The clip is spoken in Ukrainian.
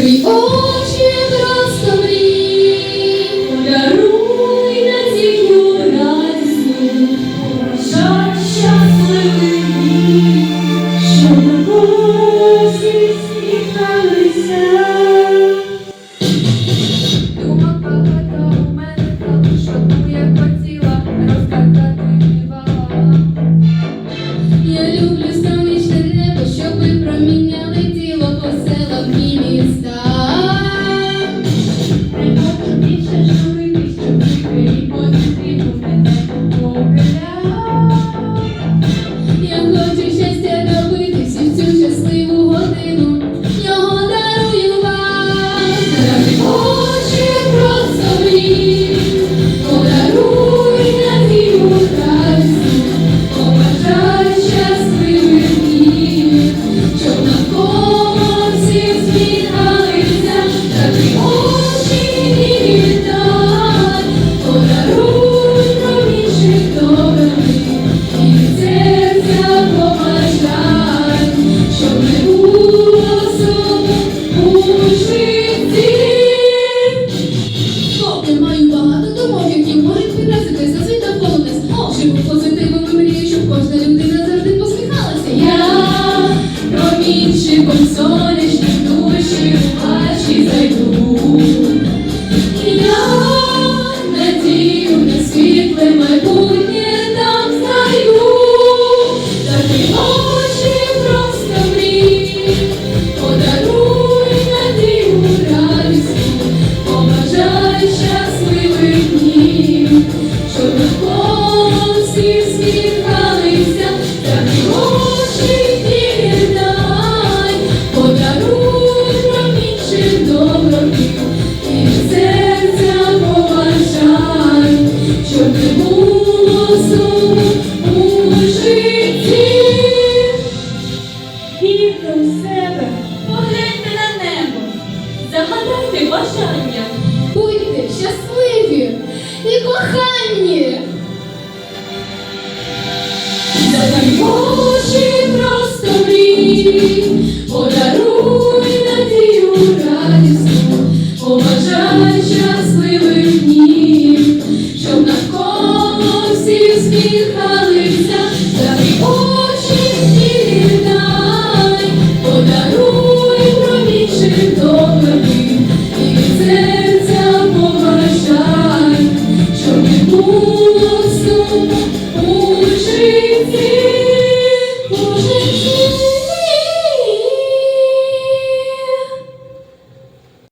Закрий очі. Світле майбутнє там знайду, такий бажання будьте щасливі і кохані. Дай Боже просто мрій, подаруй надію радість, побажай щасливих днів, щоб навколо всі сміхали. Thank you.